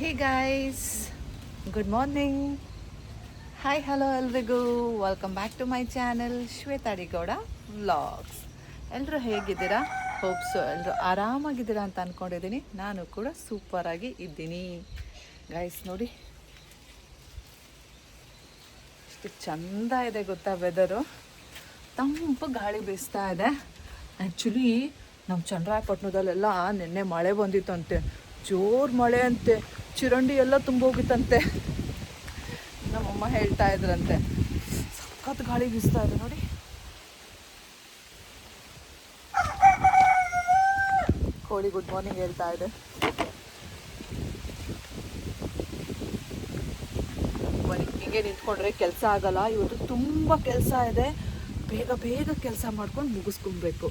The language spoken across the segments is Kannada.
Hey guys good morning hi hello ಎಲ್ರಿಗೂ welcome back to my channel Shwethadigowda vlogs ಎಲ್ಲರೂ ಹೇಗಿದ್ದೀರಾ? ಹೋಪ್ಸು ಎಲ್ಲರೂ ಆರಾಮಾಗಿದ್ದೀರಾ ಅಂತ ಅಂದ್ಕೊಂಡಿದ್ದೀನಿ ನಾನು ಕೂಡ ಸೂಪರಾಗಿ ಇದ್ದೀನಿ. ಗಾಯ್ಸ್ ನೋಡಿ. ಎಷ್ಟು ಚಂದ ಇದೆ ಗೊತ್ತಾ ವೆದರು ತಂಪು ಗಾಳಿ ಬೀಸ್ತಾ ಇದೆ. ಆ್ಯಕ್ಚುಲಿ ನಮ್ಮ ಚಂದ್ರಾಯಪಟ್ಟಣದಲ್ಲೆಲ್ಲ ನಿನ್ನೆ ಮಳೆ ಬಂದಿತ್ತಂತೆ. ಜೋರು ಮಳೆ ಅಂತೆ ಚಿರಂಡಿ ಎಲ್ಲ ತುಂಬೋಗಿತ್ತಂತೆ. ನಮ್ಮಮ್ಮ ಹೇಳ್ತಾ ಇದ್ರಂತೆ, ಸಖತ್ ಗಾಳಿ ಬೀಸ್ತಾ ಇದೆ ನೋಡಿ. ಕೋಳಿ ಗುಡ್ ಮಾರ್ನಿಂಗ್ ಹೇಳ್ತಾ ಇದೆ. ಹಿಂಗೆ ನಿಂತ್ಕೊಂಡ್ರೆ ಕೆಲಸ ಆಗಲ್ಲ, ಇವತ್ತು ತುಂಬ ಕೆಲಸ ಇದೆ. ಬೇಗ ಬೇಗ ಕೆಲಸ ಮಾಡ್ಕೊಂಡು ಮುಗಿಸ್ಕೊಬೇಕು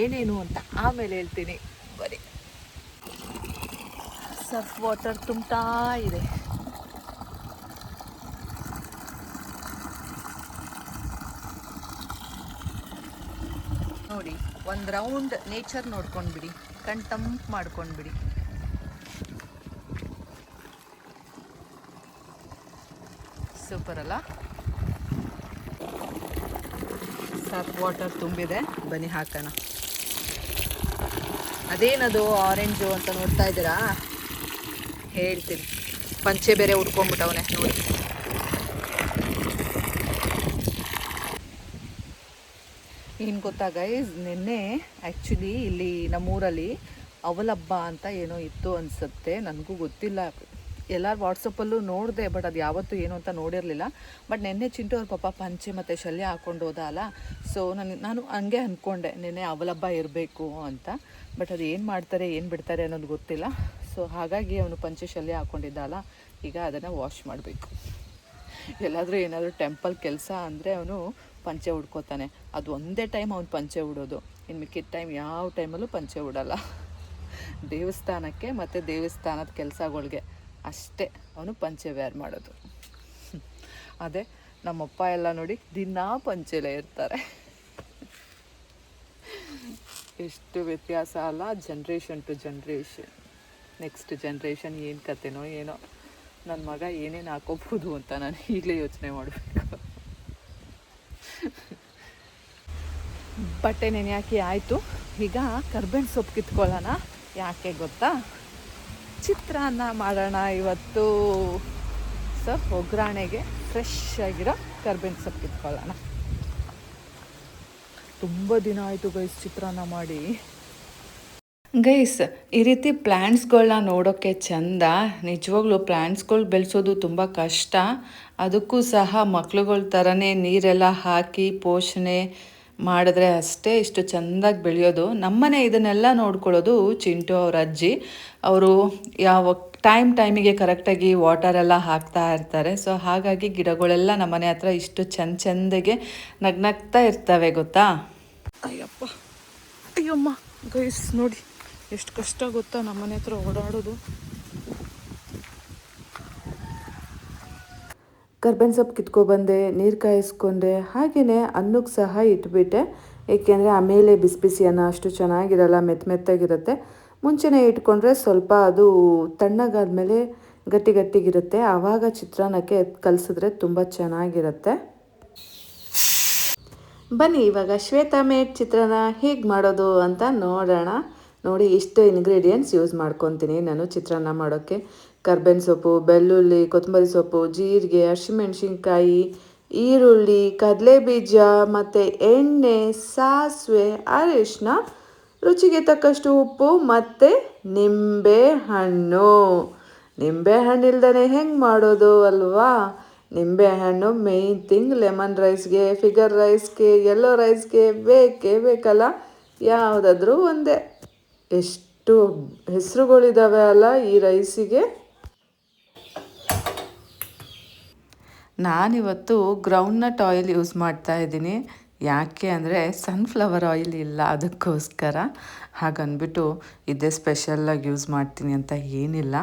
ಏನೇನು ಅಂತ ಆಮೇಲೆ ಹೇಳ್ತೀನಿ. ಸರ್ಫ್ ವಾಟರ್ ತುಂಬ್ತಾ ಇದೆ. ನೋಡಿ, ಒಂದು ರೌಂಡ್ ನೇಚರ್ ನೋಡ್ಕೊಂಡ್ಬಿಡಿ ಕಣ್ ತಂಪು ಮಾಡ್ಕೊಂಡ್ಬಿಡಿ ಸೂಪರ್ ಅಲ್ಲ? ಸರ್ಫ್ ವಾಟರ್ ತುಂಬಿದೆ. ಬನ್ನಿ, ಹಾಕೋಣ. ಅದೇನದು ಆರೆಂಜು ಅಂತ ನೋಡ್ತಾ ಇದ್ದೀರಾ? ಹೇಳ್ತೀನಿ. ಪಂಚೆ ಬೇರೆ ಉಟ್ಕೊಂಡ್ಬಿಟ್ಟವನೆ ನೋಡಿ. ಏನು ಗೊತ್ತಾ ಗೈಸ್ ನಿನ್ನೆ ಆ್ಯಕ್ಚುಲಿ ಇಲ್ಲಿ ನಮ್ಮೂರಲ್ಲಿ ಅವಲಬ್ಬ ಅಂತ ಏನೋ ಇತ್ತು ಅನಿಸುತ್ತೆ. ನನಗೂ ಗೊತ್ತಿಲ್ಲ. ಎಲ್ಲರೂ ವಾಟ್ಸಪ್ಪಲ್ಲೂ ನೋಡಿದೆ ಬಟ್ ಅದು ಯಾವತ್ತೂ ಏನು ಅಂತ ನೋಡಿರಲಿಲ್ಲ. ಬಟ್ ನಿನ್ನೆ ಚಿಂಟು ಅವ್ರ ಪಾಪ ಪಂಚೆ ಮತ್ತು ಶಲ್ಯ ಹಾಕ್ಕೊಂಡು ಹೋದ, ಅಲ್ಲ? ಸೊ ನನಗೆ ನಾನು ಹಂಗೆ ಅಂದ್ಕೊಂಡೆ ನಿನ್ನೆ ಅವಲಬ್ಬ ಇರಬೇಕು ಅಂತ. ಬಟ್ ಅದು ಏನು ಮಾಡ್ತಾರೆ, ಏನು ಬಿಡ್ತಾರೆ ಅನ್ನೋದು ಗೊತ್ತಿಲ್ಲ. ಸೊ ಹಾಗಾಗಿ ಅವನು ಪಂಚಶಲ್ಯ ಶಲ್ಯ ಹಾಕ್ಕೊಂಡಿದ್ದ ಅಲ್ಲ ಈಗ ಅದನ್ನು ವಾಶ್ ಮಾಡಬೇಕು. ಎಲ್ಲಾದರೂ ಏನಾದರೂ ಟೆಂಪಲ್ ಕೆಲಸ ಅಂದರೆ ಅವನು ಪಂಚೆ ಉಡ್ಕೋತಾನೆ. ಅದು ಒಂದೇ ಟೈಮ್ ಅವ್ನು ಪಂಚೆ ಉಡೋದು. ಇನ್ನು ಮಿಕ್ಕಿದ ಟೈಮ್ ಯಾವ ಟೈಮಲ್ಲೂ ಪಂಚೆ ಉಡಲ್ಲ. ದೇವಸ್ಥಾನಕ್ಕೆ ಮತ್ತು ದೇವಸ್ಥಾನದ ಕೆಲಸಗಳಿಗೆ ಅಷ್ಟೇ ಅವನು ಪಂಚೆ ವೇರ್ ಮಾಡೋದು. ಅದೇ ನಮ್ಮಪ್ಪ ಎಲ್ಲ ನೋಡಿ ದಿನಾ ಪಂಚೆಲೇ ಇರ್ತಾರೆ. ಎಷ್ಟು ವ್ಯತ್ಯಾಸ ಅಲ್ಲ generation to generation next generation ಏನು ಕತೆನೋ ಏನೋ ನನ್ನ ಮಗ ಏನೇನು ಹಾಕೋಬಹುದು ಅಂತ ನಾನು ಈಗಲೇ ಯೋಚನೆ ಮಾಡಬೇಕು. ಬಟ್ಟೆ ನೆನೆಯಾಕಿ ಆಯಿತು. ಈಗ ಕರ್ಬೇವಿನ ಸೊಪ್ಪು ಕಿತ್ಕೊಳ್ಳೋಣ. ಯಾಕೆ ಗೊತ್ತಾ? ಚಿತ್ರಾನ್ನ ಮಾಡೋಣ ಇವತ್ತು. ಸೊ, ಒಗ್ಗರಣೆಗೆ ಫ್ರೆಶ್ ಆಗಿರೋ ಕರ್ಬೇವಿನ ಸೊಪ್ಪು ಕಿತ್ಕೊಳ್ಳೋಣ. ತುಂಬ ದಿನ ಆಯಿತು ಗೈಸ್ ಚಿತ್ರಾನ್ನ ಮಾಡಿ. ಗೈಸ್, ಈ ರೀತಿ ಪ್ಲ್ಯಾಂಟ್ಸ್ಗಳನ್ನ ನೋಡೋಕ್ಕೆ ಚಂದ. ನಿಜವಾಗ್ಲೂ ಪ್ಲ್ಯಾಂಟ್ಸ್ಗಳು ಬೆಳೆಸೋದು ತುಂಬ ಕಷ್ಟ. ಅದಕ್ಕೂ ಸಹ ಮಕ್ಳುಗಳ ಥರನೇ ನೀರೆಲ್ಲ ಹಾಕಿ ಪೋಷಣೆ ಮಾಡಿದ್ರೆ ಅಷ್ಟೇ ಇಷ್ಟು ಚೆಂದಾಗಿ ಬೆಳೆಯೋದು. ನಮ್ಮನೆ ಇದನ್ನೆಲ್ಲ ನೋಡ್ಕೊಳ್ಳೋದು ಚಿಂಟು ಅವ್ರ ಅಜ್ಜಿ. ಅವರು ಯಾವ ಟೈಮ್ ಟೈಮಿಗೆ ಕರೆಕ್ಟಾಗಿ ವಾಟರ್ ಎಲ್ಲ ಹಾಕ್ತಾ ಇರ್ತಾರೆ. ಸೊ, ಹಾಗಾಗಿ ಗಿಡಗಳೆಲ್ಲ ನಮ್ಮನೆ ಹತ್ರ ಇಷ್ಟು ಚೆಂದ ಚೆಂದಗೆ ನಗ್ನಗ್ತಾ ಇರ್ತವೆ, ಗೊತ್ತಾ? ಅಯ್ಯಪ್ಪ. ಅಯ್ಯಮ್ಮ. ಗೈಸ್, ನೋಡಿ. ಎಷ್ಟು ಕಷ್ಟ ಗೊತ್ತಾ ನಮ್ಮನೆ ಹತ್ರ ಓಡಾಡೋದು. ಕರ್ಬೇವಿನ ಸೊಪ್ಪು ಕಿತ್ಕೊಬಂದೆ, ನೀರು ಕಾಯಿಸ್ಕೊಂಡೆ ಹಾಗೆಯೇ ಅನ್ನಕ್ಕೆ ಸಹ ಇಟ್ಬಿಟ್ಟೆ. ಏಕೆಂದರೆ ಆಮೇಲೆ ಬಿಸಿ ಬಿಸಿ ಅನ್ನ ಅಷ್ಟು ಚೆನ್ನಾಗಿರಲ್ಲ ಮೆತ್ತ ಮೆತ್ತಾಗಿರುತ್ತೆ. ಮುಂಚೆನೇ ಇಟ್ಕೊಂಡ್ರೆ ಸ್ವಲ್ಪ ಅದು ತಣ್ಣಗಾದ್ಮೇಲೆ ಗಟ್ಟಿ ಗಟ್ಟಿಗಿರುತ್ತೆ. ಆವಾಗ ಚಿತ್ರಾನ್ನಕ್ಕೆ ಕಲಿಸಿದ್ರೆ ತುಂಬ ಚೆನ್ನಾಗಿರುತ್ತೆ. ಬನ್ನಿ, ಇವಾಗ ಶ್ವೇತಾ ಮೇಟ್ ಚಿತ್ರಾನ್ನ ಹೇಗೆ ಮಾಡೋದು ಅಂತ ನೋಡೋಣ. ನೋಡಿ, ಇಷ್ಟು ಇಂಗ್ರೀಡಿಯೆಂಟ್ಸ್ ಯೂಸ್ ಮಾಡ್ಕೊತೀನಿ ನಾನು ಚಿತ್ರಾನ್ನ ಮಾಡೋಕ್ಕೆ. ಕರ್ಬೇವಿನ ಸೊಪ್ಪು, ಬೆಳ್ಳುಳ್ಳಿ, ಕೊತ್ತಂಬರಿ ಸೊಪ್ಪು, ಜೀರಿಗೆ, ಹಸಿಮೆಣ್ಸಿನ್ಕಾಯಿ, ಈರುಳ್ಳಿ, ಕಡಲೆಬೀಜ ಮತ್ತು ಎಣ್ಣೆ, ಸಾಸಿವೆ ಅರಿಶಿನ ರುಚಿಗೆ ತಕ್ಕಷ್ಟು ಉಪ್ಪು ಮತ್ತು ನಿಂಬೆ ಹಣ್ಣು ನಿಂಬೆ ಹಣ್ಣಿಲ್ದೇ ಹೆಂಗೆ ಮಾಡೋದು ಅಲ್ವಾ? ನಿಂಬೆ ಹಣ್ಣು ಮೇಯ್ನ್ ಥಿಂಗ್ ಲೆಮನ್ ರೈಸ್ಗೆ ಫಿಗರ್ ರೈಸ್ಗೆ ಯೆಲ್ಲೋ ರೈಸ್ಗೆ ಬೇಕೇ ಬೇಕಲ್ಲ? ಯಾವುದಾದ್ರೂ ಒಂದೇ. ಎಷ್ಟು ಹೆಸರುಗಳಿದ್ದಾವೆ ಅಲ್ಲ ಈ ರೈಸಿಗೆ? ನಾನಿವತ್ತು ಗ್ರೌಂಡ್ನಟ್ ಆಯಿಲ್ ಯೂಸ್ ಮಾಡ್ತಾ ಇದ್ದೀನಿ. ಯಾಕೆ ಅಂದರೆ ಸನ್ಫ್ಲವರ್ ಆಯಿಲ್ ಇಲ್ಲ ಅದಕ್ಕೋಸ್ಕರ. ಹಾಗನ್ಬಿಟ್ಟು ಇದೇ ಸ್ಪೆಷಲ್ಲಾಗಿ ಯೂಸ್ ಮಾಡ್ತೀನಿ ಅಂತ ಏನಿಲ್ಲ.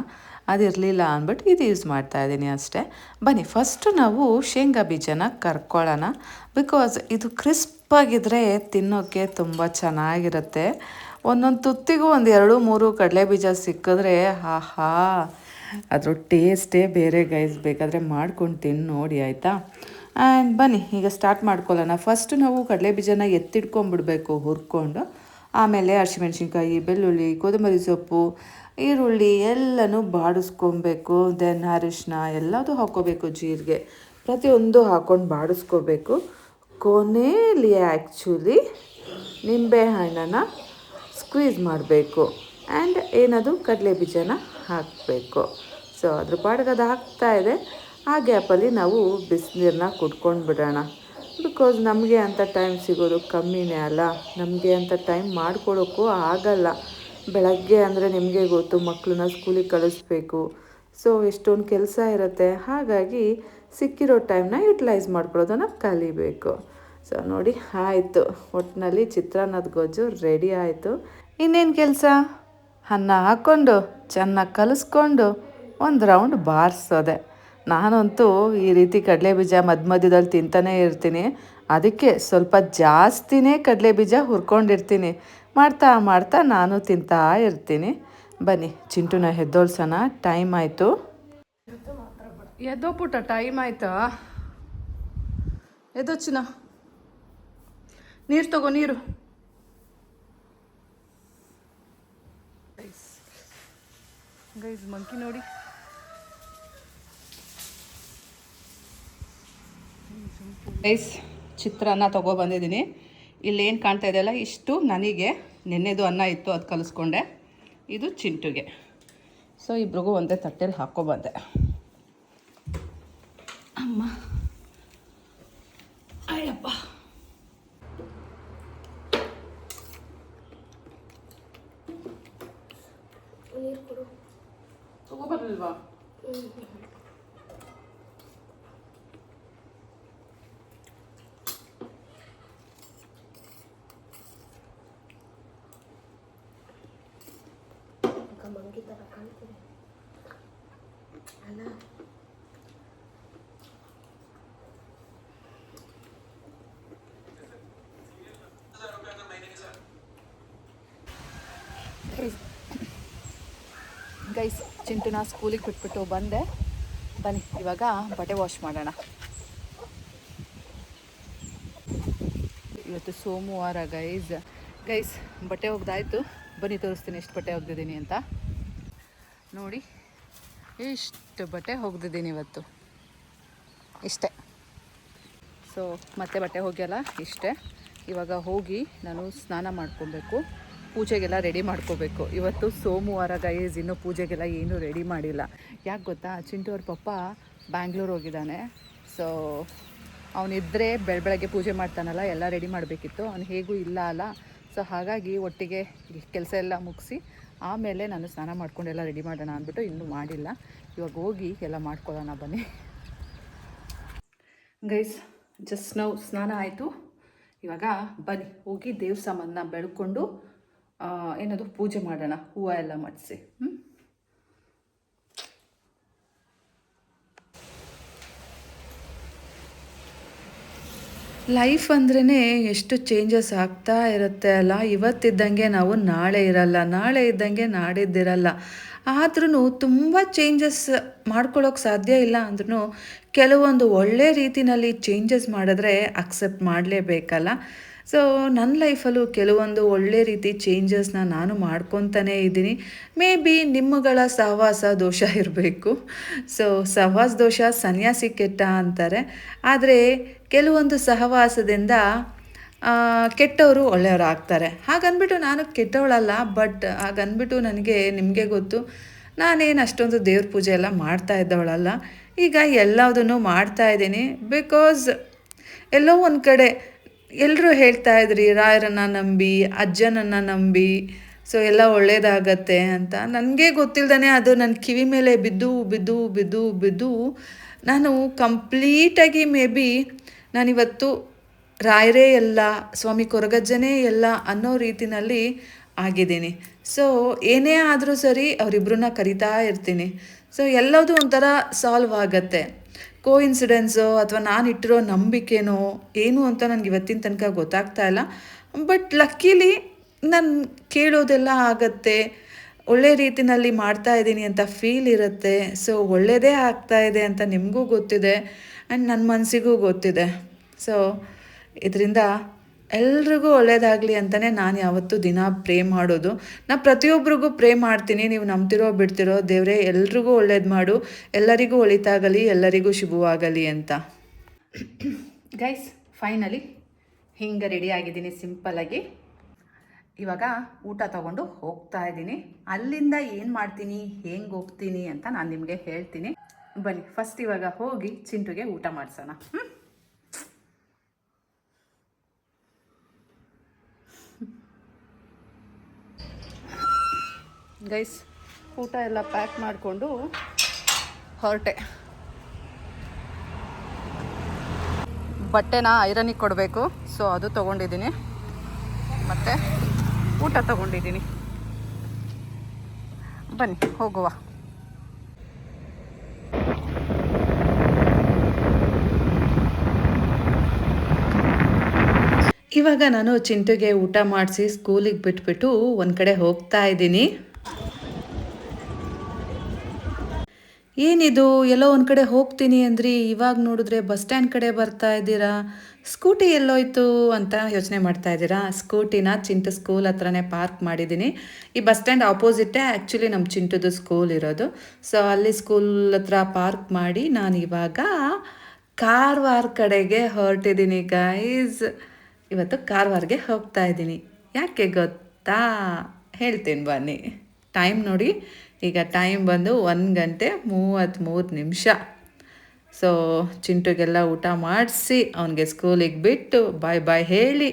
ಅದಿರಲಿಲ್ಲ ಅಂದ್ಬಿಟ್ಟು ಇದು ಯೂಸ್ ಮಾಡ್ತಾ ಇದ್ದೀನಿ ಅಷ್ಟೇ. ಬನ್ನಿ ಫಸ್ಟು ನಾವು ಶೇಂಗಾ ಬೀಜನ ಕರ್ಕೊಳ್ಳೋಣ. ಬಿಕಾಸ್ ಇದು ಕ್ರಿಸ್ಪಾಗಿದ್ದರೆ ತಿನ್ನೋಕ್ಕೆ ತುಂಬ ಚೆನ್ನಾಗಿರುತ್ತೆ. ಒಂದೊಂದು ತುತ್ತಿಗೂ ಒಂದು ಎರಡು, ಮೂರು ಕಡಲೆ ಬೀಜ ಸಿಕ್ಕಿದ್ರೆ ಆಹಾ, ಅದರ ಟೇಸ್ಟೇ ಬೇರೆ ಗೈಸ್ ಬೇಕಾದರೆ ಮಾಡ್ಕೊಂಡು ತಿನ್ನು ನೋಡಿ, ಆಯಿತಾ? ಆ್ಯಂಡ್ ಬನ್ನಿ, ಈಗ ಸ್ಟಾರ್ಟ್ ಮಾಡ್ಕೊಳ್ಳೋಣ. ಫಸ್ಟ್ ನಾವು ಕಡಲೆ ಬೀಜನ ಎತ್ತಿಡ್ಕೊಂಡ್ಬಿಡ್ಬೇಕು ಹುರ್ಕೊಂಡು. ಆಮೇಲೆ ಹಸಿಮೆಣ್ಸಿನ್ಕಾಯಿ ಬೆಳ್ಳುಳ್ಳಿ, ಕೊತ್ತಂಬರಿ ಸೊಪ್ಪು, ಈರುಳ್ಳಿ ಎಲ್ಲನೂ ಬಾಡಿಸ್ಕೊಬೇಕು. ದೆನ್ ಅರಿಶಿನ ಎಲ್ಲದೂ ಹಾಕ್ಕೋಬೇಕು ಜೀರಿಗೆ. ಪ್ರತಿಯೊಂದು ಹಾಕ್ಕೊಂಡು ಬಾಡಿಸ್ಕೋಬೇಕು. ಕೊನೆಯಲ್ಲಿ ಆ್ಯಕ್ಚುಲಿ ನಿಂಬೆಹಣ್ಣನ್ನು ಸ್ಕ್ವೀಸ್ ಮಾಡಬೇಕು. ಆ್ಯಂಡ್ ಏನದು? ಕಡಲೆ ಬೀಜನ ಹಾಕಬೇಕು. ಸೊ ಅದ್ರ ಪಾಡಿಗೆ ಅದು ಹಾಕ್ತಾ ಇದೆ. ಆ ಗ್ಯಾಪಲ್ಲಿ ನಾವು ಬಿಸಿನೀರನ್ನ ಕುಡ್ಕೊಂಡು ಬಿಡೋಣ. ಬಿಕಾಸ್ ನಮಗೆ ಅಂತ ಟೈಮ್ ಸಿಗೋದು ಕಮ್ಮಿನೇ ಅಲ್ಲ. ನಮಗೆ ಅಂತ ಟೈಮ್ ಮಾಡ್ಕೊಳ್ಳೋಕ್ಕೂ ಆಗಲ್ಲ. ಬೆಳಗ್ಗೆ ಅಂದರೆ ನಿಮಗೆ ಗೊತ್ತು ಮಕ್ಕಳನ್ನ ಸ್ಕೂಲಿಗೆ ಕಳಿಸ್ಬೇಕು. ಸೊ ಎಷ್ಟೊಂದು ಕೆಲಸ ಇರುತ್ತೆ. ಹಾಗಾಗಿ ಸಿಕ್ಕಿರೋ ಟೈಮ್ನ ಯುಟಿಲೈಸ್ ಮಾಡ್ಕೊಳ್ಳೋದನ್ನು ಕಲಿಬೇಕು. ಸೊ ನೋಡಿ, ಆಯಿತು. ಒಟ್ಟಿನಲ್ಲಿ ಚಿತ್ರಾನ್ನದ ಗೊಜ್ಜು ರೆಡಿ ಆಯಿತು. ಇನ್ನೇನು ಕೆಲಸ? ಅನ್ನ ಹಾಕ್ಕೊಂಡು, ಚೆನ್ನಾಗಿ ಕಲಿಸ್ಕೊಂಡು ಒಂದು ರೌಂಡ್ ಬಾರಿಸೋದೆ. ನಾನಂತೂ ಈ ರೀತಿ ಕಡಲೆ ಬೀಜ ಮಧ್ಯ ಮಧ್ಯದಲ್ಲಿ ತಿಂತಾನೇ ಇರ್ತೀನಿ. ಅದಕ್ಕೆ ಸ್ವಲ್ಪ ಜಾಸ್ತಿನೇ ಕಡಲೆ ಬೀಜ ಹುರ್ಕೊಂಡಿರ್ತೀನಿ. ಮಾಡ್ತಾ ಮಾಡ್ತಾ ನಾನು ತಿಂತಾ ಇರ್ತೀನಿ. ಬನ್ನಿ, ಚಿಂಟುನ ಎದ್ದೋಳ್ಸೋಣ ಟೈಮ್ ಆಯಿತು. ಎದ್ದೋ ಪುಟ್ಟ ಟೈಮ್ ಆಯಿತಾ? ಎದ್ದೋಚಿನ ನೀರು ತಗೋ, ನೀರು. ಗೈಸ್ ಮಂಕಿ ನೋಡಿ. ಗೈಸ್ ಚಿತ್ರಾನ್ನ ತೊಗೊಬಂದಿದ್ದೀನಿ ಇಲ್ಲೇನು ಕಾಣ್ತಾ ಇದೆಯಲ್ಲ ಇಷ್ಟು ನನಗೆ ನೆನ್ನೆದು ಅನ್ನ ಇತ್ತು ಅದು ಕಲಿಸ್ಕೊಂಡೆ. ಇದು ಚಿಂಟುಗೆ. ಸೊ ಇಬ್ರಿಗೂ ಒಂದೇ ತಟ್ಟೆಲಿ ಹಾಕ್ಕೊಬಂದೆ ಅಮ್ಮ. ಅಯ್ಯಪ್ಪ. ತಗೋಬರ್ಲಿಲ್ವಾ ಮಂಗಿ ಥರ ಕಾಣ್ತಿದೆ ಅಲ್ಲ ಗೈಸ್ ಚಿಂಟುನ ಸ್ಕೂಲಿಗೆ ಬಿಟ್ಬಿಟ್ಟು ಬಂದೆ. ಬನ್ನಿ, ಇವಾಗ ಬಟ್ಟೆ ವಾಶ್ ಮಾಡೋಣ. ಇವತ್ತು ಸೋಮವಾರ ಗೈಸ್ ಗೈಸ್ ಬಟ್ಟೆ ಒಗ್ದಾಯ್ತು. ಬನ್ನಿ, ತೋರಿಸ್ತೀನಿ ಎಷ್ಟು ಬಟ್ಟೆ ಒಗ್ದಿದ್ದೀನಿ ಅಂತ. ನೋಡಿ ಇಷ್ಟು ಬಟ್ಟೆ ಒಗ್ದಿದ್ದೀನಿ ಇವತ್ತು. ಇಷ್ಟೇ. ಸೊ ಮತ್ತೆ ಬಟ್ಟೆ ಹೋಗ್ಯಲ್ಲ? ಇಷ್ಟೇ. ಇವಾಗ ಹೋಗಿ ನಾನು ಸ್ನಾನ ಮಾಡ್ಕೊಬೇಕು. ಪೂಜೆಗೆಲ್ಲ ರೆಡಿ ಮಾಡ್ಕೋಬೇಕು. ಇವತ್ತು ಸೋಮವಾರ ಗೈಸ್ ಇನ್ನೂ ಪೂಜೆಗೆಲ್ಲ ಏನೂ ರೆಡಿ ಮಾಡಿಲ್ಲ. ಯಾಕೆ ಗೊತ್ತಾ? ಚಿಂಟು ಅವ್ರ ಪಪ್ಪ ಬ್ಯಾಂಗ್ಳೂರ್ ಹೋಗಿದ್ದಾನೆ. ಸೊ ಅವನಿದ್ದರೆ ಬೆಳ, ಬೆಳಗ್ಗೆ ಪೂಜೆ ಮಾಡ್ತಾನಲ್ಲ, ಎಲ್ಲ ರೆಡಿ ಮಾಡಬೇಕಿತ್ತು. ಅವ್ನು ಹೇಗೂ ಇಲ್ಲ ಅಲ್ಲ. ಸೊ ಹಾಗಾಗಿ ಒಟ್ಟಿಗೆ ಕೆಲಸ ಎಲ್ಲ ಮುಗಿಸಿ, ಆಮೇಲೆ ನಾನು ಸ್ನಾನ ಮಾಡ್ಕೊಂಡೆಲ್ಲ ರೆಡಿ ಮಾಡೋಣ ಅಂದ್ಬಿಟ್ಟು ಇನ್ನೂ ಮಾಡಿಲ್ಲ. ಇವಾಗ ಹೋಗಿ ಎಲ್ಲ ಮಾಡ್ಕೊಳ್ಳೋಣ ಬನ್ನಿ. ಗೈಸ್ ಜಸ್ಟ್ ನಾವು ಸ್ನಾನ ಆಯಿತು. ಇವಾಗ ಬನ್ನಿ, ಹೋಗಿ ದೇವ್ರ ಸಾಮಾನ ಬೆಳ್ಕೊಂಡು ಏನದು ಪೂಜೆ ಮಾಡೋಣ, ಹೂವು ಎಲ್ಲ ಹ್ಞೂ ಲೈಫ್ ಅಂದ್ರೇ ಎಷ್ಟು ಚೇಂಜಸ್ ಆಗ್ತಾ ಇರುತ್ತೆ ಅಲ್ಲ? ಇವತ್ತಿದ್ದಂಗೆ ನಾವು ನಾಳೆ ಇರಲ್ಲ, ನಾಳೆ ಇದ್ದಂಗೆ ನಾಡಿದ್ದಿರಲ್ಲ. ಆದ್ರೂ ತುಂಬ ಚೇಂಜಸ್ ಮಾಡ್ಕೊಳ್ಳೋಕೆ ಸಾಧ್ಯ ಇಲ್ಲ ಅಂದ್ರೂ ಕೆಲವೊಂದು ಒಳ್ಳೆ ರೀತಿನಲ್ಲಿ ಚೇಂಜಸ್ ಮಾಡಿದ್ರೆ ಅಕ್ಸೆಪ್ಟ್ ಮಾಡಲೇಬೇಕಲ್ಲ? ಸೊ ನನ್ನ ಲೈಫಲ್ಲೂ ಕೆಲವೊಂದು ಒಳ್ಳೆ ರೀತಿ ಚೇಂಜಸ್ನ ನಾನು ಮಾಡ್ಕೊತಾನೇ ಇದ್ದೀನಿ. ಮೇ ಬಿ ನಿಮ್ಮಗಳ ಸಹವಾಸ ದೋಷ ಇರಬೇಕು. ಸೊ ಸಹವಾಸ ದೋಷ ಸನ್ಯಾಸಿ ಕೆಟ್ಟ ಅಂತಾರೆ. ಆದರೆ ಕೆಲವೊಂದು ಸಹವಾಸದಿಂದ ಕೆಟ್ಟವರು ಒಳ್ಳೆಯವರು ಆಗ್ತಾರೆ ಹಾಗನ್ಬಿಟ್ಟು ನಾನು ಕೆಟ್ಟವಳಲ್ಲ ಬಟ್ ಹಾಗನ್ಬಿಟ್ಟು ನನಗೆ, ನಿಮಗೆ ಗೊತ್ತು, ನಾನೇನು ಅಷ್ಟೊಂದು ದೇವ್ರ ಪೂಜೆ ಎಲ್ಲ ಮಾಡ್ತಾ ಇದ್ದವಳಲ್ಲ. ಈಗ ಎಲ್ಲದನ್ನು ಮಾಡ್ತಾ ಇದ್ದೀನಿ. ಬಿಕಾಸ್ ಎಲ್ಲೋ ಒಂದು ಕಡೆ ಎಲ್ಲರೂ ಹೇಳ್ತಾ ಇದ್ರಿ, ರಾಯರನ್ನು ನಂಬಿ, ಅಜ್ಜನನ್ನು ನಂಬಿ, ಸೊ ಎಲ್ಲ ಒಳ್ಳೇದಾಗತ್ತೆ ಅಂತ. ನನಗೆ ಗೊತ್ತಿಲ್ಲದೆ ಅದು ನನ್ನ ಕಿವಿ ಮೇಲೆ ಬಿದ್ದು ಬಿದ್ದು ಬಿದ್ದು ಬಿದ್ದು ನಾನು ಕಂಪ್ಲೀಟಾಗಿ ಮೇ ಬಿ ನಾನಿವತ್ತು ರಾಯರೇ ಎಲ್ಲ, ಸ್ವಾಮಿ ಕೊರಗಜ್ಜನೇ ಎಲ್ಲ ಅನ್ನೋ ರೀತಿನಲ್ಲಿ ಆಗಿದ್ದೀನಿ. ಸೊ ಏನೇ ಆದರೂ ಸರಿ ಅವರಿಬ್ಬರನ್ನ ಕರಿತಾ ಇರ್ತೀನಿ. ಸೊ ಎಲ್ಲದೂ ಒಂಥರ ಸಾಲ್ವ್ ಆಗತ್ತೆ. ಕೋ ಇನ್ಸಿಡೆನ್ಸೋ ಅಥವಾ ನಾನು ಇಟ್ಟಿರೋ ನಂಬಿಕೆನೋ ಏನು ಅಂತ ನನಗೆ ಇವತ್ತಿನ ತನಕ ಗೊತ್ತಾಗ್ತಾ ಇಲ್ಲ. ಬಟ್ ಲಕ್ಕಿಲಿ ನಾನು ಕೇಳೋದೆಲ್ಲ ಆಗತ್ತೆ. ಒಳ್ಳೆ ರೀತಿನಲ್ಲಿ ಮಾಡ್ತಾ ಇದ್ದೀನಿ ಅಂತ ಫೀಲ್ ಇರುತ್ತೆ. ಸೊ ಒಳ್ಳೆಯದೇ ಆಗ್ತಾ ಇದೆ ಅಂತ ನಿಮಗೂ ಗೊತ್ತಿದೆ. ಆ್ಯಂಡ್ ನನ್ನ ಮನಸ್ಸಿಗೂ ಗೊತ್ತಿದೆ. ಸೊ ಇದರಿಂದ ಎಲ್ರಿಗೂ ಒಳ್ಳೇದಾಗಲಿ ಅಂತಲೇ ನಾನು ಯಾವತ್ತೂ ದಿನ ಪ್ರೇ ಮಾಡೋದು. ನಾ ಪ್ರತಿಯೊಬ್ಬರಿಗೂ ಪ್ರೇ ಮಾಡ್ತೀನಿ. ನೀವು ನಂಬ್ತಿರೋ, ಬಿಡ್ತಿರೋ ದೇವರೇ, ಎಲ್ರಿಗೂ ಒಳ್ಳೇದು ಮಾಡು. ಎಲ್ಲರಿಗೂ ಒಳಿತಾಗಲಿ, ಎಲ್ಲರಿಗೂ ಶುಭವಾಗಲಿ ಅಂತ. ಗೈಸ್ ಫೈನಲಿ ಹಿಂಗೆ ರೆಡಿ ಆಗಿದ್ದೀನಿ ಸಿಂಪಲಾಗಿ ಇವಾಗ ಊಟ ತಗೊಂಡು ಹೋಗ್ತಾ ಇದ್ದೀನಿ. ಅಲ್ಲಿಂದ ಏನು ಮಾಡ್ತೀನಿ, ಹೆಂಗೆ ಹೋಗ್ತೀನಿ ಅಂತ ನಾನು ನಿಮಗೆ ಹೇಳ್ತೀನಿ. ಬನ್ನಿ ಫಸ್ಟ್ ಇವಾಗ ಹೋಗಿ ಚಿಂಟುಗೆ ಊಟ ಮಾಡಿಸೋಣ. ಹ್ಞೂ ಗೈಸ್, ಊಟ ಎಲ್ಲ ಪ್ಯಾಕ್ ಮಾಡಿಕೊಂಡು ಹೊರಟೆ. ಬಟ್ಟೆನ ಐರನಿಗೆ ಕೊಡಬೇಕು, ಸೊ ಅದು ತೊಗೊಂಡಿದ್ದೀನಿ. ಮತ್ತು ಊಟ ತೊಗೊಂಡಿದ್ದೀನಿ. ಬನ್ನಿ, ಹೋಗುವ. ಇವಾಗ ನಾನು ಚಿಂಟುಗೆ ಊಟ ಮಾಡಿಸಿ ಸ್ಕೂಲಿಗೆ ಬಿಟ್ಬಿಟ್ಟು ಒಂದು ಕಡೆ ಹೋಗ್ತಾ ಇದ್ದೀನಿ. ಏನಿದು? ಎಲ್ಲೋ ಒಂದು ಕಡೆ ಹೋಗ್ತೀನಿ ಅಂದ್ರಿ. ಇವಾಗ ನೋಡಿದ್ರೆ ಬಸ್ ಸ್ಟ್ಯಾಂಡ್ ಕಡೆ ಬರ್ತಾ ಇದ್ದೀರಾ? ಸ್ಕೂಟಿ ಎಲ್ಲೋಯ್ತು ಅಂತ ಯೋಚನೆ ಮಾಡ್ತಾ ಇದ್ದೀರಾ? ಸ್ಕೂಟಿನ ಚಿಂಟು ಸ್ಕೂಲ್ ಹತ್ರನೇ ಪಾರ್ಕ್ ಮಾಡಿದ್ದೀನಿ. ಈ ಬಸ್ ಸ್ಟ್ಯಾಂಡ್ ಆಪೋಸಿಟೇ ಆ್ಯಕ್ಚುಲಿ ನಮ್ಮ ಚಿಂಟುದು ಸ್ಕೂಲ್ ಇರೋದು. ಸೊ ಅಲ್ಲಿ ಸ್ಕೂಲ್ ಹತ್ರ ಪಾರ್ಕ್ ಮಾಡಿ ನಾನು ಇವಾಗ ಕಾರವಾರ ಕಡೆಗೆ ಹೊರಟಿದ್ದೀನಿ ಗೈಸ್ ಇವತ್ತು ಕಾರವಾರ್ಗೆ ಹೋಗ್ತಾ ಇದ್ದೀನಿ. ಯಾಕೆ ಗೊತ್ತಾ? ಹೇಳ್ತೀನಿ ಬನ್ನಿ. ಟೈಮ್ ನೋಡಿ ಈಗ ಟೈಮ್ ಬಂದು ಒಂದು ಗಂಟೆ ಮೂವತ್ತ್ಮೂರು ನಿಮಿಷ. ಸೊ ಚಿಂಟುಗೆಲ್ಲ ಊಟ ಮಾಡಿಸಿ, ಅವನಿಗೆ ಸ್ಕೂಲಿಗೆ ಬಿಟ್ಟು ಬಾಯ್ ಬಾಯ್ ಹೇಳಿ,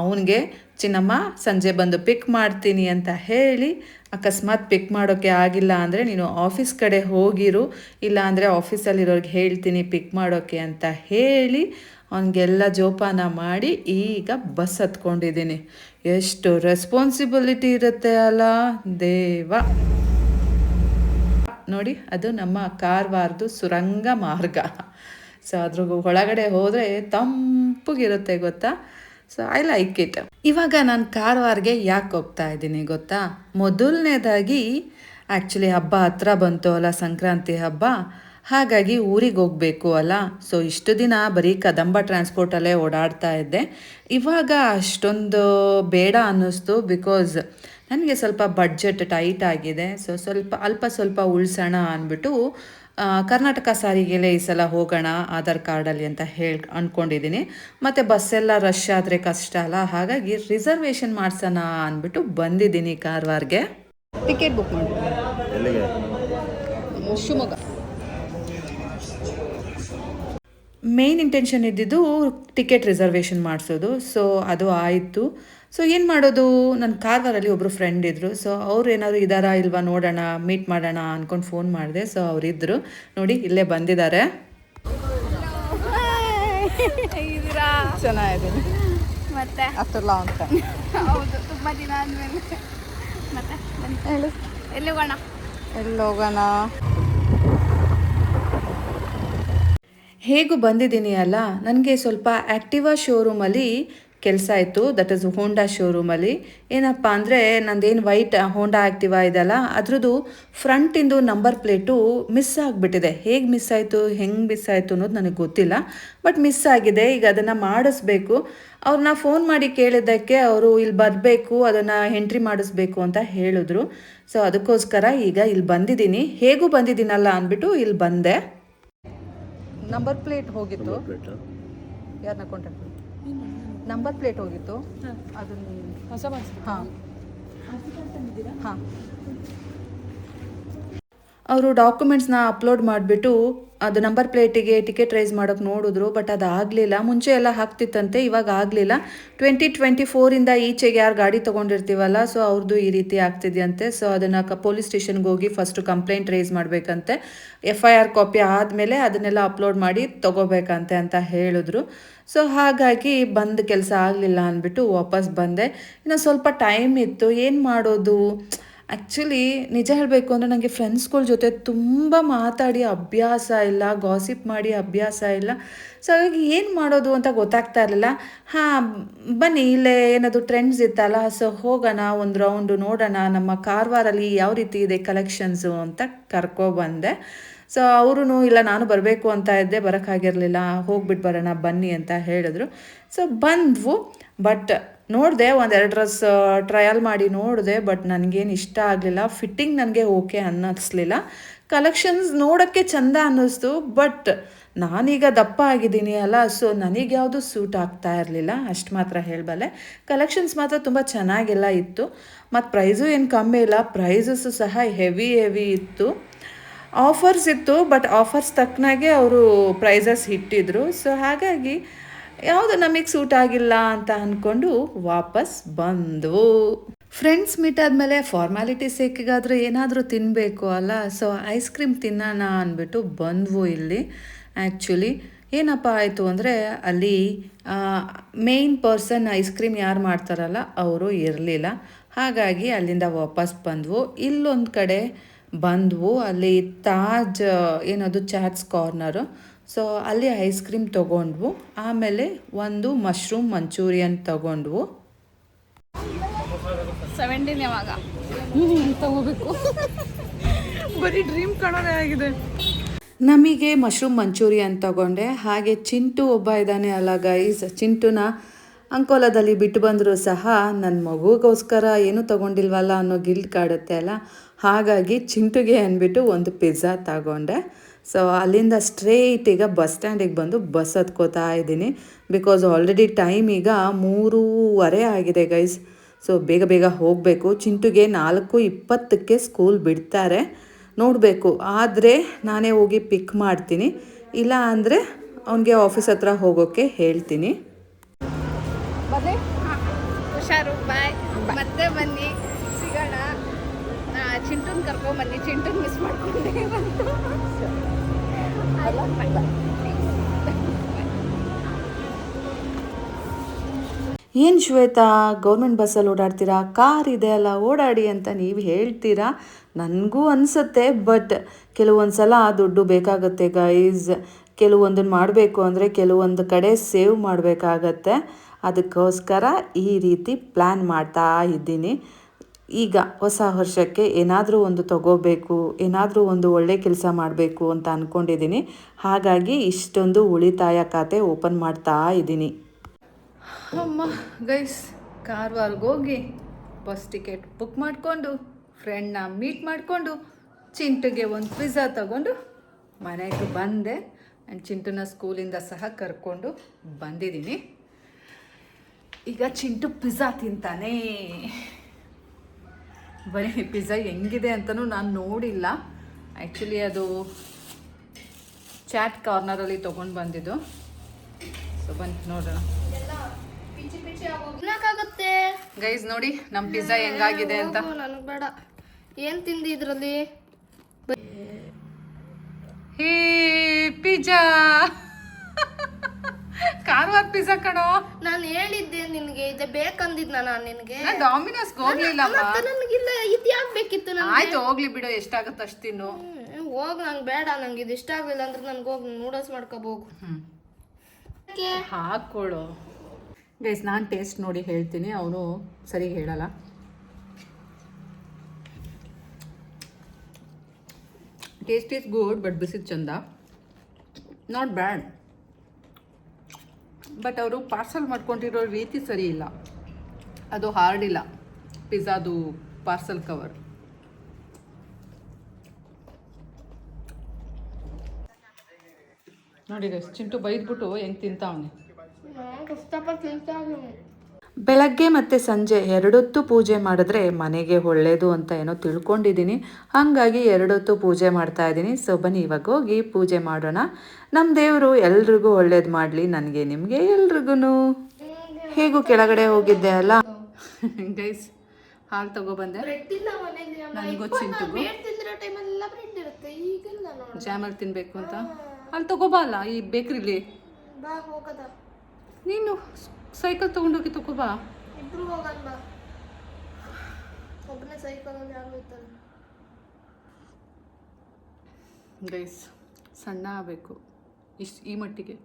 ಅವನಿಗೆ, ಚಿನ್ನಮ್ಮ, ಸಂಜೆ ಬಂದು ಪಿಕ್ ಮಾಡ್ತೀನಿ ಅಂತ ಹೇಳಿ, ಅಕಸ್ಮಾತ್ ಪಿಕ್ ಮಾಡೋಕ್ಕೆ ಆಗಿಲ್ಲ ಅಂದರೆ ನೀನು ಆಫೀಸ್ ಕಡೆ ಹೋಗಿರು, ಇಲ್ಲ ಅಂದರೆ ಆಫೀಸಲ್ಲಿರೋರಿಗೆ ಹೇಳ್ತೀನಿ ಪಿಕ್ ಮಾಡೋಕ್ಕೆ ಅಂತ ಹೇಳಿ, ಅವನಿಗೆಲ್ಲ ಜೋಪಾನ ಮಾಡಿ ಈಗ ಬಸ್ ಹತ್ಕೊಂಡಿದ್ದೀನಿ. ಎಷ್ಟು ರೆಸ್ಪಾನ್ಸಿಬಿಲಿಟಿ ಇರುತ್ತೆ ಅಲ್ಲ ದೇವ. ನೋಡಿ, ಅದು ನಮ್ಮ ಕಾರವಾರದು ಸುರಂಗ ಮಾರ್ಗ. ಸೊ ಅದ್ರ ಒಳಗಡೆ ಹೋದರೆ ತಂಪುಗಿರುತ್ತೆ, ಗೊತ್ತಾ? ಸೊ ಐ ಲೈಕ್ ಇಟ್ ಇವಾಗ ನಾನು ಕಾರವಾರ್ಗೆ ಯಾಕೆ ಹೋಗ್ತಾ ಇದ್ದೀನಿ, ಗೊತ್ತಾ? ಮೊದಲನೇದಾಗಿ ಆ್ಯಕ್ಚುಲಿ ಹಬ್ಬ ಹತ್ರ ಬಂತು ಅಲ್ಲ, ಸಂಕ್ರಾಂತಿ ಹಬ್ಬ. ಹಾಗಾಗಿ ಊರಿಗೆ ಹೋಗಬೇಕು ಅಲ್ಲ. ಸೊ ಇಷ್ಟು ದಿನ ಬರೀ ಕದಂಬ ಟ್ರಾನ್ಸ್ಪೋರ್ಟಲ್ಲೇ ಓಡಾಡ್ತಾ ಇದ್ದೆ. ಇವಾಗ ಅಷ್ಟೊಂದು ಬೇಡ ಅನ್ನಿಸ್ತು ಬಿಕಾಸ್ ನನಗೆ ಸ್ವಲ್ಪ ಬಡ್ಜೆಟ್ ಟೈಟ್ ಆಗಿದೆ. ಸೊ ಸ್ವಲ್ಪ ಅಲ್ಪ ಸ್ವಲ್ಪ ಉಳಿಸೋಣ ಅಂದ್ಬಿಟ್ಟು ಕರ್ನಾಟಕ ಸಾರಿಗೆಲೆ ಈ ಸಲ ಹೋಗೋಣ ಆಧಾರ್ ಕಾರ್ಡಲ್ಲಿ ಅಂತ ಹೇಳಿ ಅಂದ್ಕೊಂಡಿದ್ದೀನಿ ಮತ್ತು ಬಸ್ಸೆಲ್ಲ ರಶ್ ಆದರೆ ಕಷ್ಟ ಅಲ್ಲ. ಹಾಗಾಗಿ ರಿಸರ್ವೇಷನ್ ಮಾಡ್ಸೋಣ ಅಂದ್ಬಿಟ್ಟು ಬಂದಿದ್ದೀನಿ ಕಾರವಾರ್ಗೆ. ಟಿಕೆಟ್ ಬುಕ್ ಮಾಡಿ. ಶಿವಮೊಗ್ಗ. ಮೇನ್ ಇಂಟೆನ್ಷನ್ ಇದ್ದಿದ್ದು ಟಿಕೆಟ್ ರಿಸರ್ವೇಷನ್ ಮಾಡಿಸೋದು. ಸೊ ಅದು ಆಯಿತು. ಸೊ ಏನು ಮಾಡೋದು? ನನ್ನ ಕಾರ್ವಾರಲ್ಲಿ ಒಬ್ಬರು ಫ್ರೆಂಡ್ ಇದ್ದರು ಸೊ ಅವ್ರು ಏನಾದರೂ ಇದ್ದಾರಾ ಇಲ್ವಾ ನೋಡೋಣ ಮೀಟ್ ಮಾಡೋಣ ಅಂದ್ಕೊಂಡು ಫೋನ್ ಮಾಡಿದೆ. ಸೊ ಅವರಿದ್ದರು ನೋಡಿ ಇಲ್ಲೇ ಬಂದಿದ್ದಾರೆ ಚೆನ್ನಾಗಿದ್ದೀನಿ. ಮತ್ತೆ? ಅಷ್ಟೆಲ್ಲ ಅಂತ. ಹೌದು ತುಂಬ ದಿನ ಆದ್ಮೇಲೆ. ಮತ್ತೆ? ಹೇಳು. ಎಲ್ಲಿ ಹೋಗೋಣ? ಎಲ್ಲಿ ಹೋಗೋಣ? ಹೇಗೂ ಬಂದಿದ್ದೀನಿ ಅಲ್ಲ? ನನಗೆ ಸ್ವಲ್ಪ ಆ್ಯಕ್ಟಿವಾ ಶೋರೂಮಲ್ಲಿ ಕೆಲಸ ಇತ್ತು ದಟ್ ಇಸ್ ಹೋಂಡಾ ಶೋರೂಮಲ್ಲಿ ಏನಪ್ಪ ಅಂದರೆ ನಂದೇನು ವೈಟ್ ಹೋಂಡಾ ಆ್ಯಕ್ಟಿವಾ ಇದೆಯಲ್ಲ ಅದ್ರದ್ದು ಫ್ರಂಟಿಂದು ನಂಬರ್ ಪ್ಲೇಟು ಮಿಸ್ ಆಗಿಬಿಟ್ಟಿದೆ. ಹೇಗೆ ಮಿಸ್ ಆಯಿತು ಹೆಂಗೆ ಮಿಸ್ ಆಯಿತು ಅನ್ನೋದು ನನಗೆ ಗೊತ್ತಿಲ್ಲ. ಬಟ್ ಮಿಸ್ ಆಗಿದೆ. ಈಗ ಅದನ್ನು ಮಾಡಿಸ್ಬೇಕು. ಅವ್ರನ್ನ ಫೋನ್ ಮಾಡಿ ಕೇಳಿದ್ದಕ್ಕೆ ಅವರು ಇಲ್ಲಿ ಬರಬೇಕು ಅದನ್ನು ಎಂಟ್ರಿ ಮಾಡಿಸ್ಬೇಕು ಅಂತ ಹೇಳಿದ್ರು. ಸೊ ಅದಕ್ಕೋಸ್ಕರ ಈಗ ಇಲ್ಲಿ ಬಂದಿದ್ದೀನಿ. ಹೇಗೂ ಬಂದಿದ್ದೀನಲ್ಲ ಅಂದ್ಬಿಟ್ಟು ಇಲ್ಲಿ ಬಂದೆ. ನಂಬರ್ ಪ್ಲೇಟ್ ಹೋಗಿತ್ತು. ಯಾರನ್ನ ಕಾಂಟ್ಯಾಕ್ಟ್ ನಂಬರ್ ಪ್ಲೇಟ್ ಹೋಗಿತ್ತು. ಅದನ್ನ ಹೊಸ ಹಾಂ. ಹಾಂ. ಅವರು ಡಾಕ್ಯುಮೆಂಟ್ಸ್ನ ಅಪ್ಲೋಡ್ ಮಾಡಿಬಿಟ್ಟು ಅದು ನಂಬರ್ ಪ್ಲೇಟಿಗೆ ಟಿಕೆಟ್ ರೈಸ್ ಮಾಡೋಕ್ಕೆ ನೋಡಿದ್ರು ಬಟ್ ಅದು ಆಗಲಿಲ್ಲ. ಮುಂಚೆ ಎಲ್ಲ ಹಾಕ್ತಿತ್ತಂತೆ ಇವಾಗ ಆಗಲಿಲ್ಲ. ಟ್ವೆಂಟಿ ಟ್ವೆಂಟಿ ಫೋರಿಂದ ಈಚೆಗೆ ಯಾರು ಗಾಡಿ ತೊಗೊಂಡಿರ್ತೀವಲ್ಲ ಸೊ ಅವ್ರದ್ದು ಈ ರೀತಿ ಆಗ್ತಿದೆಯಂತೆ. ಸೊ ಅದನ್ನು ಕ ಪೊಲೀಸ್ ಸ್ಟೇಷನ್ಗೆ ಹೋಗಿ ಫಸ್ಟು ಕಂಪ್ಲೇಂಟ್ ರೈಸ್ ಮಾಡಬೇಕಂತೆ. ಎಫ್ ಐ ಆರ್ ಕಾಪಿ ಆದಮೇಲೆ ಅದನ್ನೆಲ್ಲ ಅಪ್ಲೋಡ್ ಮಾಡಿ ತೊಗೋಬೇಕಂತೆ ಅಂತ ಹೇಳಿದ್ರು. ಸೊ ಹಾಗಾಗಿ ಬಂದ ಕೆಲಸ ಆಗಲಿಲ್ಲ ಅಂದ್ಬಿಟ್ಟು ವಾಪಸ್ ಬಂದೆ. ಇನ್ನು ಸ್ವಲ್ಪ ಟೈಮ್ ಇತ್ತು, ಏನು ಮಾಡೋದು? ಆ್ಯಕ್ಚುಲಿ ನಿಜ ಹೇಳಬೇಕು ಅಂದರೆ ನನಗೆ ಫ್ರೆಂಡ್ಸ್ಗಳ ಜೊತೆ ತುಂಬ ಮಾತಾಡಿ ಅಭ್ಯಾಸ ಇಲ್ಲ, ಗಾಸಿಪ್ ಮಾಡಿ ಅಭ್ಯಾಸ ಇಲ್ಲ. ಸೊ ಹಾಗಾಗಿ ಏನು ಮಾಡೋದು ಅಂತ ಗೊತ್ತಾಗ್ತಾ ಇರಲಿಲ್ಲ. ಹಾಂ, ಬನ್ನಿ, ಇಲ್ಲೇ ಏನಾದರೂ ಟ್ರೆಂಡ್ಸ್ ಇತ್ತಲ್ಲ, ಸೊ ಹೋಗೋಣ, ಒಂದು ರೌಂಡು ನೋಡೋಣ, ನಮ್ಮ ಕಾರವಾರಲ್ಲಿ ಯಾವ ರೀತಿ ಇದೆ ಕಲೆಕ್ಷನ್ಸು ಅಂತ ಕರ್ಕೊಬಂದೆ ಸೊ ಅವರು ಇಲ್ಲ, ನಾನು ಬರಬೇಕು ಅಂತ ಇದ್ದೆ, ಬರೋಕ್ಕಾಗಿರಲಿಲ್ಲ ಹೋಗ್ಬಿಟ್ಟು ಬರೋಣ, ಬನ್ನಿ ಅಂತ ಹೇಳಿದ್ರು. ಸೊ ಬಂದ್ವು ಬಟ್ ನೋಡಿದೆ, ಒಂದೆರಡು ಡ್ರೆಸ್ ಟ್ರಯಲ್ ಮಾಡಿ ನೋಡಿದೆ ಬಟ್ ನನಗೇನು ಇಷ್ಟ ಆಗಲಿಲ್ಲ. ಫಿಟ್ಟಿಂಗ್ ನನಗೆ ಓಕೆ ಅನ್ನಿಸ್ಲಿಲ್ಲ. ಕಲೆಕ್ಷನ್ಸ್ ನೋಡೋಕ್ಕೆ ಚಂದ ಅನ್ನಿಸ್ತು ಬಟ್ ನಾನೀಗ ದಪ್ಪ ಆಗಿದ್ದೀನಿ ಅಲ್ಲ ಸೊ ನನಗೆ ಯಾವುದು ಸೂಟ್ ಆಗ್ತಾ ಇರಲಿಲ್ಲ, ಅಷ್ಟು ಮಾತ್ರ ಹೇಳಬಲ್ಲೆ. ಕಲೆಕ್ಷನ್ಸ್ ಮಾತ್ರ ತುಂಬ ಚೆನ್ನಾಗೆಲ್ಲ ಇತ್ತು. ಮತ್ತು ಪ್ರೈಸು ಏನು ಕಮ್ಮಿ ಇಲ್ಲ ಪ್ರೈಸಸ್ಸು ಸಹ ಹೆವಿ ಹೆವಿ ಇತ್ತು. ಆಫರ್ಸ್ ಇತ್ತು ಬಟ್ ಆಫರ್ಸ್ ತಕ್ಕನಾಗೆ ಅವರು ಪ್ರೈಸಸ್ ಇಟ್ಟಿದ್ರು ಸೊ ಹಾಗಾಗಿ ಯಾವುದು ನಮಗೆ ಸೂಟ್ ಆಗಿಲ್ಲ ಅಂತ ಅಂದ್ಕೊಂಡು ವಾಪಸ್ ಬಂದವು. ಫ್ರೆಂಡ್ಸ್ ಮೀಟ್ ಆದಮೇಲೆ ಫಾರ್ಮ್ಯಾಲಿಟಿ ಸೇಕಿಗಾದರೂ ಏನಾದರೂ ತಿನ್ನಬೇಕು ಅಲ್ಲ? ಸೊ ಐಸ್ ಕ್ರೀಮ್ ತಿನ್ನೋಣ ಅಂದ್ಬಿಟ್ಟು ಬಂದ್ವು ಇಲ್ಲಿ. ಆ್ಯಕ್ಚುಲಿ ಏನಪ್ಪ ಆಯಿತು ಅಂದರೆ ಅಲ್ಲಿ ಮೇಯ್ನ್ ಪರ್ಸನ್ ಐಸ್ ಕ್ರೀಮ್ ಯಾರು ಮಾಡ್ತಾರಲ್ಲ, ಅವರು ಇರಲಿಲ್ಲ. ಹಾಗಾಗಿ ಅಲ್ಲಿಂದ ವಾಪಸ್ ಬಂದ್ವು. ಇಲ್ಲೊಂದು ಕಡೆ ಬಂದ್ವು. ಅಲ್ಲಿ ತಾಜ್ ಏನದು ಚಾಟ್ಸ್ ಕಾರ್ನರ್. ಸೊ ಅಲ್ಲಿ ಐಸ್ ಕ್ರೀಮ್ ತೊಗೊಂಡ್ವು. ಆಮೇಲೆ ಒಂದು ಮಶ್ರೂಮ್ ಮಂಚೂರಿಯನ್ ತೊಗೊಂಡ್ವು. ಸೆವೆಂಟೀನ್ ಯಾವಾಗ? ತಗೋಬೇಕು. ಬರೀ ಡ್ರೀಮ್ ಕಾಣೋದೇ ಆಗಿದೆ. ನಮಗೆ ಮಶ್ರೂಮ್ ಮಂಚೂರಿಯನ್ ತಗೊಂಡೆ. ಹಾಗೆ ಚಿಂಟು ಒಬ್ಬ ಇದ್ದಾನೆ ಅಲ್ಲ ಗೈಸ್ ಚಿಂಟುನ ಅಂಕೋಲದಲ್ಲಿ ಬಿಟ್ಟು ಬಂದರೂ ಸಹ ನನ್ನ ಮಗುಗೋಸ್ಕರ ಏನೂ ತಗೊಂಡಿಲ್ವಲ್ಲ ಅನ್ನೋ ಗಿಲ್ಟ್ ಕಾಡುತ್ತೆ ಅಲ್ಲ? ಹಾಗಾಗಿ ಚಿಂಟುಗೆ ಅಂದ್ಬಿಟ್ಟು ಒಂದು ಪಿಜ್ಜಾ ತಗೊಂಡೆ. ಸೊ ಅಲ್ಲಿಂದ ಸ್ಟ್ರೇಟ್ ಈಗ ಬಸ್ ಸ್ಟ್ಯಾಂಡಿಗೆ ಬಂದು ಬಸ್ ಹತ್ಕೋತಾ ಇದ್ದೀನಿ. ಬಿಕಾಸ್ ಆಲ್ರೆಡಿ ಟೈಮ್ ಈಗ ಮೂರೂವರೆ ಆಗಿದೆ ಗೈಸ್ ಸೊ ಬೇಗ ಬೇಗ ಹೋಗಬೇಕು. ಚಿಂಟುಗೆ ನಾಲ್ಕು ಇಪ್ಪತ್ತಕ್ಕೆ ಸ್ಕೂಲ್ ಬಿಡ್ತಾರೆ. ನೋಡಬೇಕು. ಆದರೆ ನಾನೇ ಹೋಗಿ ಪಿಕ್ ಮಾಡ್ತೀನಿ. ಇಲ್ಲ ಅಂದರೆ ಅವನಿಗೆ ಆಫೀಸ್ ಹತ್ರ ಹೋಗೋಕ್ಕೆ ಹೇಳ್ತೀನಿ. ಬರ್ಲಿ ಹುಷಾರು ಬಾಯ್. ಮತ್ತೆ ಬನ್ನಿ. ಸಿಗೋಣ. ಚಿಂಟುನ್ ಕರ್ಕೊಂಬನ್ನಿ ಚಿಂಟುನ್ ಮಿಸ್ ಮಾಡ್ಕೊಂಡೆ ಏನು ಶ್ವೇತಾ ಗೌರ್ಮೆಂಟ್ ಬಸ್ಸಲ್ಲಿ ಓಡಾಡ್ತೀರಾ? ಕಾರ್ ಇದೆ ಅಲ್ಲ ಓಡಾಡಿ ಅಂತ ನೀವು ಹೇಳ್ತೀರಾ? ನನಗೂ ಅನಿಸುತ್ತೆ ಬಟ್ ಕೆಲವೊಂದು ಸಲ ದುಡ್ಡು ಬೇಕಾಗುತ್ತೆ ಗೈಸ್ ಕೆಲವೊಂದನ್ನು ಮಾಡಬೇಕು ಅಂದರೆ ಕೆಲವೊಂದು ಕಡೆ ಸೇವ್ ಮಾಡಬೇಕಾಗತ್ತೆ. ಅದಕ್ಕೋಸ್ಕರ ಈ ರೀತಿ ಪ್ಲ್ಯಾನ್ ಮಾಡ್ತಾ ಇದ್ದೀನಿ. ಈಗ ಹೊಸ ವರ್ಷಕ್ಕೆ ಏನಾದರೂ ಒಂದು ತಗೋಬೇಕು, ಏನಾದರೂ ಒಂದು ಒಳ್ಳೆ ಕೆಲಸ ಮಾಡಬೇಕು ಅಂತ ಅಂದ್ಕೊಂಡಿದ್ದೀನಿ ಹಾಗಾಗಿ ಇಷ್ಟೊಂದು ಉಳಿತಾಯ ಖಾತೆ ಓಪನ್ ಮಾಡ್ತಾ ಇದ್ದೀನಿ. ಅಮ್ಮ ಗೈಸ್ ಕಾರವಾರ್ಗೆ ಹೋಗಿ ಬಸ್ ಟಿಕೆಟ್ ಬುಕ್ ಮಾಡಿಕೊಂಡು ಫ್ರೆಂಡ್ನ ಮೀಟ್ ಮಾಡಿಕೊಂಡು, ಚಿಂಟುಗೆ ಒಂದು ಪಿಜ್ಜಾ ತಗೊಂಡು ಮನೆಗೆ ಬಂದೆ. ಆ್ಯಂಡ್ ಚಿಂಟುನ ಸ್ಕೂಲಿಂದ ಸಹ ಕರ್ಕೊಂಡು ಬಂದಿದ್ದೀನಿ. ಈಗ ಚಿಂಟು ಪಿಜ್ಜಾ ತಿಂತಾನೆ. ಬರೀ ಪಿಜ್ಜಾ ಹೆಂಗಿದೆ ಅಂತಲೂ ನಾನು ನೋಡಿಲ್ಲ. ಆ್ಯಕ್ಚುಲಿ ಅದು ಚಾಟ್ ಕಾರ್ನರಲ್ಲಿ ತೊಗೊಂಡು ಬಂದಿದ್ದು. ಸೊ ಬಂತು ನೋಡೋಣ. ಗೈಸ್ ನೋಡಿ ನಮ್ಮ ಪಿಜ್ಜಾ ಹೆಂಗಾಗಿದೆ ಅಂತ. ನನಗೆ ಬೇಡ. ಏನು ತಿಂದಿ ಇದರಲ್ಲಿ? ಹೇ ಪಿಜ್ಜಾ. ಕಾರವಾರ ಪಿಜ್ಜಾ ಕಣೋ. ನಾನು ಹೇಳಿದ್ದೆ ನಿನಗೆ ಇದೆ ಬೇಕಂದಿದ್ನ ನಾನು ನಿನಗೆ. ನಾನು ಹೋಗ್ಲಿಲ್ಲ ಹೋಗ್ಲಿಲ್ಲಮ್ಮ ಮತ್ತೆ ನನಗಿಲ್ಲ ಇದು ಯಾಕೆ ಬೇಕಿತ್ತು ನಾನು ಆಯ್ತು ಹೋಗ್ಲಿ ಬಿಡು ಎಷ್ಟಾಗುತ್ತೆ ಅಷ್ಟು ತಿನ್ನು. ಹೋಗ್ ನಂಗೆ ಬೇಡ ನಂಗೆ ಇದು ಇಷ್ಟ ಆಗ್ಲಿಲ್ಲ ಅಂದ್ರೆ ನನ್ಗೆ ಹೋಗಿ ನೂಡಲ್ಸ್ ಮಾಡ್ಕೋಬೋಗು ಹ್ಞೂ ಹಾಕ್ಕೊಡು ಗೈಸ್ ನಾನು ಟೇಸ್ಟ್ ನೋಡಿ ಹೇಳ್ತೀನಿ ಅವನು ಸರಿ ಹೇಳಲ್ಲ. ಟೇಸ್ಟ್ ಈಸ್ ಗುಡ್ ಬಟ್ ಬಿಸಿದ್ ಚಂದ. ನಾಟ್ ಬ್ಯಾಡ್ ಬಟ್ ಅವರು ಪಾರ್ಸಲ್ ಮಾಡ್ಕೊಂಡಿರೋ ರೀತಿ ಸರಿ ಇಲ್ಲ. ಅದು ಹಾರ್ಡ್ ಇಲ್ಲ ಪಿಜ್ಜಾದು ಪಾರ್ಸಲ್ ಕವರ್. ನೋಡಿ ಚಿಂಟು ಬೈದ್ಬಿಟ್ಟು ಹೆಂಗೆ ತಿಂತಾವನೆ ಕಷ್ಟಪಟ್ಟು ತಿಂತಾ ಬೆಳಗ್ಗೆ ಮತ್ತು ಸಂಜೆ ಎರಡೊತ್ತು ಪೂಜೆ ಮಾಡಿದ್ರೆ ಮನೆಗೆ ಒಳ್ಳೇದು ಅಂತ ಏನೋ ತಿಳ್ಕೊಂಡಿದ್ದೀನಿ. ಹಾಗಾಗಿ ಎರಡೊತ್ತು ಪೂಜೆ ಮಾಡ್ತಾ ಇದ್ದೀನಿ. ಸೊ ಬನ್ನಿ ಇವಾಗ ಹೋಗಿ ಪೂಜೆ ಮಾಡೋಣ. ನಮ್ಮ ದೇವರು ಎಲ್ರಿಗೂ ಒಳ್ಳೇದು ಮಾಡಲಿ. ನನಗೆ ನಿಮಗೆ ಎಲ್ರಿಗೂ ಹೇಗೂ ಕೆಳಗಡೆ ಹೋಗಿದ್ದೆ ಅಲ್ಲ? ಗೈಸ್ ಹಾಲು ತಗೊಬಂದೆ ತಿನ್ಬೇಕು ನನಗೂ ನೋಡಿ ಜಾಮಲ್ಲಿ ತಿನ್ನಬೇಕು ಅಂತ. ಹಾಲು ತಗೋಬಾ ಅಲ್ಲ ಈ ಬೇಕ್ರಿಲಿ ನೀನು ಸೈಕಲ್ ತೊಗೊಂಡೋಗಿ ತಗೋಬಾ ಇಬ್ರು ಹೋಗಲ್ಲ ಬಾ. ಒಬ್ಬನೇ ಸೈಕಲಲ್ಲಿ ಯಾರು ಹೋಗ್ತಾರೆ? ಗೈಸ್ ಸಣ್ಣ ಆಗಬೇಕು. ಇಷ್ಟು ಈ ಮಟ್ಟಿಗೆ.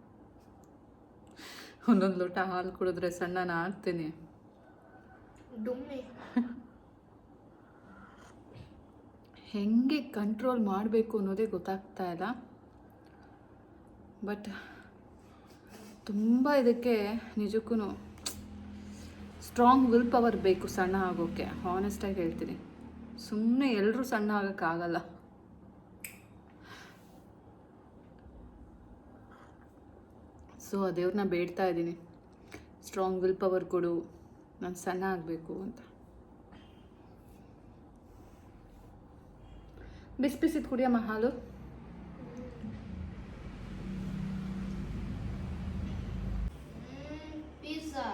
ಒಂದೊಂದು ಲೋಟ ಹಾಲು ಕುಡಿದ್ರೆ ಸಣ್ಣನ ಆಗ್ತೇನೆ. ಡುಮ್ಮಿ. ಹೆಂಗೆ ಕಂಟ್ರೋಲ್ ಮಾಡಬೇಕು ಅನ್ನೋದೇ ಗೊತ್ತಾಗ್ತಾ ಇಲ್ಲ. ಬಟ್ ತುಂಬ ಇದಕ್ಕೆ ನಿಜಕ್ಕೂ ಸ್ಟ್ರಾಂಗ್ ವಿಲ್ ಪವರ್ ಬೇಕು ಸಣ್ಣ ಆಗೋಕ್ಕೆ ಹಾನೆಸ್ಟಾಗಿ ಹೇಳ್ತೀನಿ. ಸುಮ್ಮನೆ ಎಲ್ಲರೂ ಸಣ್ಣ ಆಗೋಕ್ಕಾಗಲ್ಲ ಸೊ ಆ ದೇವ್ರನ್ನ ಬೇಡ್ತಾ ಇದ್ದೀನಿ. ಸ್ಟ್ರಾಂಗ್ ವಿಲ್ ಪವರ್ ಕೊಡು. ನಾನು ಸಣ್ಣ ಆಗಬೇಕು ಅಂತ. ಬಿಸಿ ಬಿಸಿದು ಕುಡಿಯಮ್ಮ ಹಾಲು ಪಿಜ್ಜಾ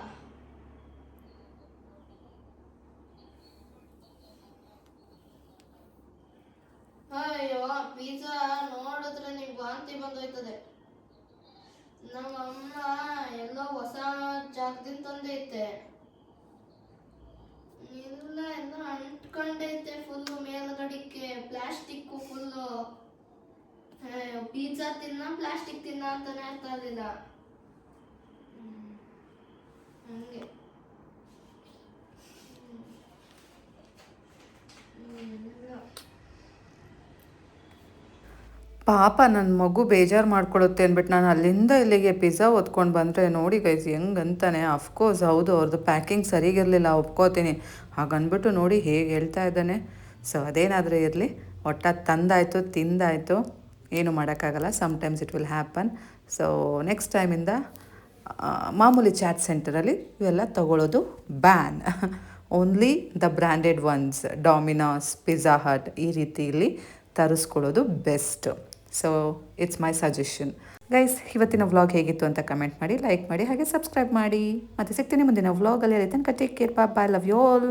ಅಯ್ಯೋ ಪಿಜ್ಜಾ ನೋಡಿದ್ರೆ ನಿಮ್ಗೆ ವಾಂತಿ ಬಂದೋಯ್ತದೆ ನಮ್ಮ ಅಮ್ಮ ಎಲ್ಲೋ ಹೊಸ ಜಾಗದಿಂದ ತಂದೈತೆ ಇಲ್ಲ ಎಲ್ಲ ಅಂಟ್ಕೊಂಡೈತೆ ಫುಲ್ಲು ಮೇಲ್ಗಡಿಕ್ಕೆ ಪ್ಲಾಸ್ಟಿಕ್ಕು ಫುಲ್ಲು ಪಿಜ್ಜಾ ತಿನ್ನ ಪ್ಲಾಸ್ಟಿಕ್ ತಿನ್ನ ಅಂತಾನೆ ಅರ್ಥ ಆಗಲಿಲ್ಲ ಹಂಗೆ ಪಾಪ ನನ್ನ ಮಗು ಬೇಜಾರು ಮಾಡ್ಕೊಳುತ್ತೆ ಅಂದ್ಬಿಟ್ಟು ನಾನು ಅಲ್ಲಿಂದ ಇಲ್ಲಿಗೆ ಪಿಜ್ಜಾ ಓದ್ಕೊಂಡು ಬಂದರೆ ನೋಡಿ ಗೈಸ್ ಹೆಂಗಂತಾನೆ. ಅಫ್ಕೋರ್ಸ್ ಹೌದು ಅವ್ರದ್ದು ಪ್ಯಾಕಿಂಗ್ ಸರಿಗಿರಲಿಲ್ಲ, ಒಪ್ಕೋತೀನಿ. ಹಾಗನ್ಬಿಟ್ಟು ನೋಡಿ ಹೇಗೆ ಹೇಳ್ತಾ ಇದ್ದಾನೆ. ಸೊ ಅದೇನಾದರೂ ಇರಲಿ, ಒಟ್ಟ ತಂದಾಯಿತು, ತಿಂದಾಯಿತು. ಏನು ಮಾಡೋಕ್ಕಾಗಲ್ಲ sometimes it will happen so next ಟೈಮಿಂದ ಮಾಮೂಲಿ ಚಾಟ್ ಸೆಂಟರಲ್ಲಿ ಇವೆಲ್ಲ ತಗೊಳ್ಳೋದು ban only the branded ones Domino's Pizza Hut ಈ ರೀತಿಯಲ್ಲಿ ತರಿಸ್ಕೊಳ್ಳೋದು best so it's my suggestion guys ಇವತ್ತಿನ ವ್ಲಾಗ್ ಹೇಗಿತ್ತು ಅಂತ ಕಮೆಂಟ್ ಮಾಡಿ ಲೈಕ್ ಮಾಡಿ, ಹಾಗೆ ಸಬ್ಸ್ಕ್ರೈಬ್ ಮಾಡಿ. ಮತ್ತೆ ಸಿಗ್ತೀನಿ ಮುಂದಿನ ವ್ಲಾಗಲ್ಲಿ ತನಕ ಟೇಕ್ ಕೇರ್ ಬಾ ಬಾಯ್ ಲವ್ ಯು ಆಲ್